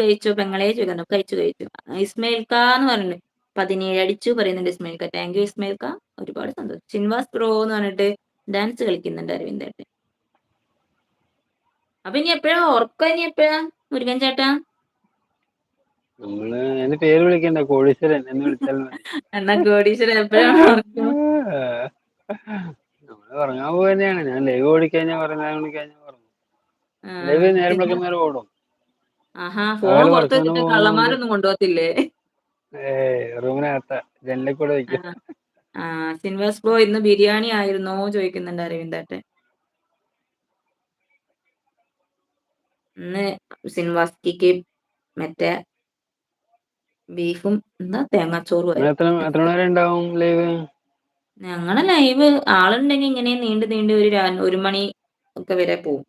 കഴിച്ചോ പെങ്ങളെ ചോദിക്കുന്നു കഴിച്ചു കഴിച്ചു. ഇസ്മയിൽക്ക എന്ന് പറഞ്ഞു പതിനേഴ് അടിച്ചു പറയുന്നുണ്ട് ഇസ്മയിൽക്ക. Thank you ഇസ്മയിൽക്ക. ഒരുപാട് സന്തോഷം. ചിൻവാസ് പ്രോ എന്ന് പറഞ്ഞിട്ട് ഡാൻസ് കളിക്കുന്നുണ്ട് അരവിന്ദേട്ടൻ അപ്പൊ ഇനി എപ്പോഴാ? ഉറക്കം ഇനി എപ്പോഴാ? മുരുകൻ ചേട്ടാ. നമ്മൾ എന്റെ പേര് വിളിക്കണ്ട. കോടീശ്വരൻ എന്ന് വിളിച്ചാൽ എന്നാ കോടീശ്വരൻ എപ്പോഴാണ് നമ്മൾ ഉറങ്ങാൻ പോവുക ഞാൻ ലൈവ് ഓടിക്കഴിഞ്ഞാൽ പറഞ്ഞാൽ ലൈവ് നേരം വിളിക്കുന്നവരെ ഓടും. ആഹാ ഫോൺ പുറത്ത് കള്ളന്മാരൊന്നും കൊണ്ടുപോകത്തില്ലേ? റൂമിനകത്ത ആ സിൻവാസ് ബ്രോ ഇന്ന് ബിരിയാണി ആയിരുന്നോ ചോദിക്കുന്നുണ്ട് അരവിന്ദേട്ടൻ. ഇന്ന് സിൻവാസ്കിക്ക് മറ്റേ ബീഫും എന്താ തേങ്ങാച്ചോറും എത്ര എത്ര മണി വരെ ഉണ്ടാവും ലൈവ്? ഞങ്ങളെ ലൈവ് ആളുണ്ടെങ്കിൽ ഇങ്ങനെ നീണ്ടു നീണ്ടു ഒരു രാ- ഒരു മണി ഒക്കെ വരെ പോവും.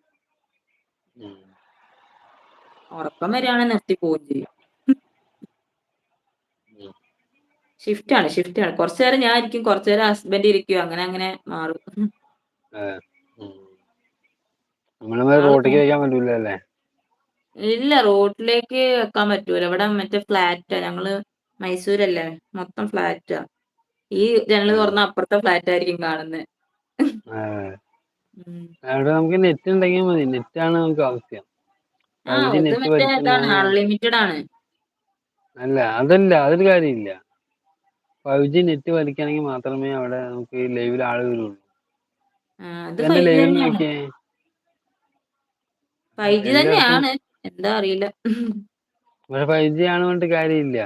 ഉറക്കം വരികയാണെങ്കിൽ നിർത്തി പോവുകയും ചെയ്യും. ഷിഫ്റ്റ് ആണ് ഷിഫ്റ്റ് ആണ്. കുറച്ചു നേരം ഞാൻ ഇരിക്കും കുറച്ചു നേരം ഹസ്ബൻഡ് ഇരിക്കും അങ്ങനെ അങ്ങനെ മാറും. ഇല്ല റോഡിലേക്ക് വെക്കാൻ പറ്റൂല. ഇവിടെ മറ്റേ ഫ്ലാറ്റാ ഞങ്ങൾ മൈസൂരല്ലേ? മൊത്തം ഫ്ലാറ്റാ ഈ ജനൽ ആ. തുറന്ന അപ്പുറത്തെ ഫ്ലാറ്റ് ആയിരിക്കും കാണുന്നത് നമുക്ക് നെറ്റ് ഉണ്ടെങ്കിൽ മതി. നെറ്റ് ആണ് നമുക്ക് ആവശ്യം. ആ ഫൈവ് ജി മറ്റേ ഇതാണ് അൺലിമിറ്റഡ് ആണ് അല്ല അതല്ല അതൊരു കാര്യമില്ല. ഫൈവ് ജി നെറ്റ് വലിക്കണമെങ്കിൽ മാത്രമേ അവിടെ നമുക്ക് ലൈവിൽ ആൾ വരുള്ളൂ. എന്റെ ഫൈവ് ജി ലൈവിൽ തന്നെയാണ്. നോക്കിയേ. ഫൈവ് ജി എല്ലായിടത്തും തന്നെയാണ്. എന്താ അറിയില്ല. ഇവിടെ ഫൈവ് ജി ആണ് പറഞ്ഞിട്ട് കാര്യമില്ല.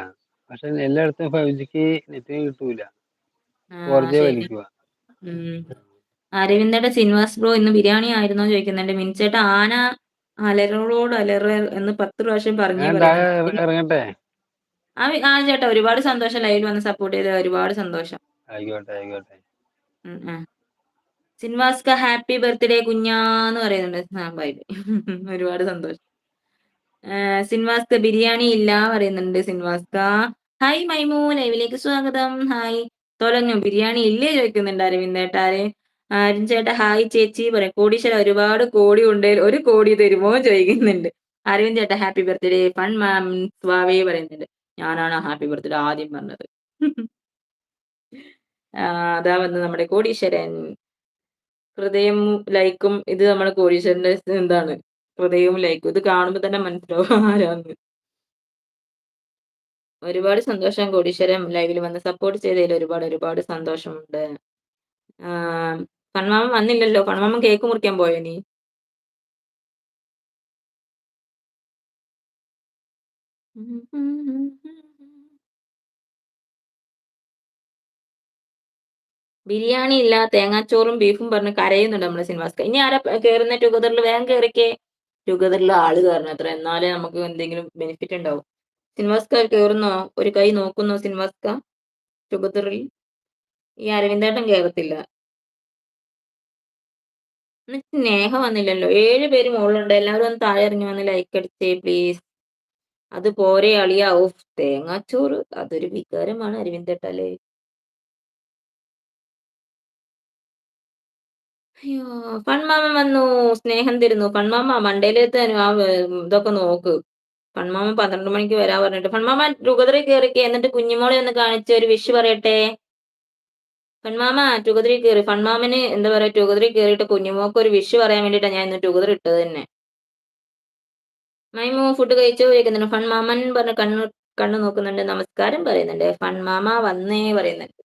പക്ഷെ എല്ലായിടത്തും ഫൈവ് ജിക്ക് നെറ്റ് കിട്ടൂല. ഫോർ ജി ശരി വലിക്കുക ഉം. അരവിന്ദയുടെ സിനിമാസ് ബ്രോ ഇന്ന് ബിരിയാണി ആയിരുന്നോ ചോദിക്കുന്നുണ്ട്. മിനിച്ചേട്ട ആന അലറോട് അലറ എന്ന് പത്ത് പ്രാവശ്യം പറഞ്ഞു ഞാൻ താഴെ ആ വി- ആ ചേട്ടാ ഒരുപാട് സന്തോഷം ലൈവിൽ വന്ന് സപ്പോർട്ട് ചെയ്ത ഒരുപാട് സന്തോഷം. ആയിക്കോട്ടെ ആയിക്കോട്ടെ. ഉം, ആ. സിൻവാസ്ക ഹാപ്പി ബർത്ത്ഡേ കുഞ്ഞാന്ന് പറയുന്നുണ്ട്. ആ ബൈ ബൈ ഒരുപാട് സന്തോഷം. സിൻവാസ്ക ബിരിയാണി ഇല്ല പറയുന്നുണ്ട് സിൻവാസ്ക. ഹായ് മൈമു. ലൈവിലേക്ക് സ്വാഗതം. ഹായ് തൊലഞ്ഞു. ബിരിയാണി ഇല്ലേ ചോദിക്കുന്നുണ്ട് അരവിന്ദേട്ടാര് അരുൺ ചേട്ടാ ഹായ് ചേച്ചി. പറയാം കോടീശ്വര ഒരുപാട് കോടി ഉണ്ടേൽ ഒരു കോടി തരുമോ ചോദിക്കുന്നുണ്ട്. അരവിന്ദ് ചേട്ടാ ഹാപ്പി ബർത്ത്ഡേ ഫൺ മാം സ്വാവേ പറയുന്നുണ്ട്. ഞാനാണ് ഹാപ്പി ബർത്ത്ഡേ ആദ്യം പറഞ്ഞത്. അതാ വന്ന് നമ്മുടെ കോടീശ്വരൻ. ഹൃദയം ലൈക്കും ഇത് നമ്മുടെ കോടീശ്വരന്റെ എന്താണ്? ഹൃദയവും ലൈക്കും ഇത് കാണുമ്പോൾ തന്നെ മനസ്സിലാവും ആരാന്ന്. ഒരുപാട് സന്തോഷം കോടീശ്വരൻ ലൈവിൽ വന്ന് സപ്പോർട്ട് ചെയ്തതിൽ ഒരുപാട് ഒരുപാട് സന്തോഷമുണ്ട്. ഫൺമാമൻ വന്നില്ലല്ലോ. ഫൺമാമൻ കേക്ക് മുറിക്കാൻ പോയോ നീ ബിരിയാണി ഇല്ല. തേങ്ങാച്ചോറും ബീഫും പറഞ്ഞ് കരയുന്നുണ്ട് നമ്മുടെ സിനിമാസ്ക ഇനി ആരാ കേറുന്ന? ടുഗദറിൽ വേഗം കയറിക്കേ ടുഗദറിൽ ആൾ കയറണം അത്ര. എന്നാലേ നമുക്ക് എന്തെങ്കിലും ബെനിഫിറ്റ് ഉണ്ടാവും. സിനിമാസ്ക കയറുന്നോ ഒരു കൈ നോക്കുന്നോ സിനിമാസ്ക ടുഗദറിൽ? ഈ അരവിന്ദേട്ടൻ കേറത്തില്ല. എന്നിട്ട് സ്നേഹം വന്നില്ലല്ലോ. ഏഴ് പേര് മുകളിലുണ്ട് എല്ലാവരും ഒന്ന് താഴെ ഇറങ്ങി വന്ന് ലൈക്ക് അടിച്ചേ പ്ലീസ് അത് പോരെ അളിയാ ഓഫ് തേങ്ങാച്ചോറ് അതൊരു വികാരമാണ് അരവിന്ദേട്ടല്ലേ അയ്യോ ഫൺമാമൻ വന്നു. സ്നേഹം തരുന്നു. ഫൺമാമ മണ്ടയിലെത്ത ആ ഇതൊക്കെ നോക്ക്. ഫൺമാമ പന്ത്രണ്ട് മണിക്ക് വരാ പറഞ്ഞിട്ട്. ഫൺമാമ രൂപതറി കയറിക്കെ എന്നിട്ട് കുഞ്ഞുമോളെ ഒന്ന് കാണിച്ച് ഒരു വിഷ് പറയട്ടെ. ഫൺമാമ ടുഗതിരി കയറി. പെൺമാമന് എന്താ പറയാ ടുഗതിരി കയറിയിട്ട് കുഞ്ഞുമോക്ക് ഒരു വിഷ് പറയാൻ വേണ്ടിയിട്ടാണ് ഞാൻ ഇന്ന് ടുഗദർ ഇട്ടത് തന്നെ. മൈമു ഫുഡ് കഴിച്ചോ ചോദിക്കുന്നുണ്ട്. ഫൺമാമൻ പറഞ്ഞ കണ്ണു കണ്ണു നോക്കുന്നുണ്ട് നമസ്കാരം പറയുന്നുണ്ട്. ഫൺമാമ വന്നേ പറയുന്നുണ്ട്.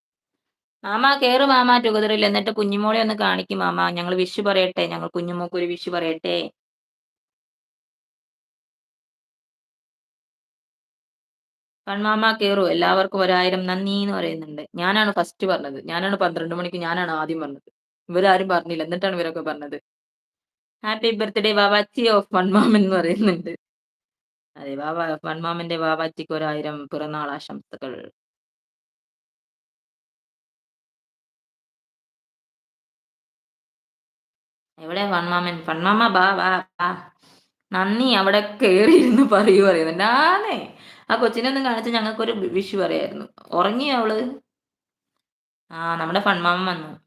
മാമ കേറ് മാമ ടുഗദറിൽ എന്നിട്ട് കുഞ്ഞുമോളെ ഒന്ന് കാണിക്കും മാമ. ഞങ്ങൾ വിഷ് പറയട്ടെ. ഞങ്ങൾ കുഞ്ഞുമോക്ക് ഒരു വിഷ് പറയട്ടെ. കൺമാമ കേറു എല്ലാവർക്കും ഒരായിരം നന്ദി എന്ന് പറയുന്നുണ്ട്. ഞാനാണ് ഫസ്റ്റ് പറഞ്ഞത്. ഞാനാണ് പന്ത്രണ്ട് മണിക്ക് ഞാനാണ് ആദ്യം പറഞ്ഞത്. ഇവരാരും പറഞ്ഞില്ല. എന്നിട്ടാണ് ഇവരൊക്കെ പറഞ്ഞത്. ഹാപ്പി ബർത്ത്ഡേ വാവാച്ചി ഓഫ് ഫൺമാമൻ എന്ന് പറയുന്നുണ്ട്. അതെ വാവ ഫൺമാമന്റെ വാവാച്ചിക്ക് ഒരായിരം പിറന്നാൾ ആശംസകൾ. എവിടെ വൺമാമൻ വൺമാമ ബാ ബാ നന്ദി അവിടെ കയറിയിരുന്ന് പറയൂ പറയുന്നുണ്ട്. ആന്നേ. ആ കൊച്ചിനെ ഒന്ന് കാണിച്ച് ഞങ്ങൾക്കൊരു വിഷു പറയായിരുന്നു. ഉറങ്ങിയോ അവൾ? ആ നമ്മുടെ ഫൺമാമൻ വന്നു.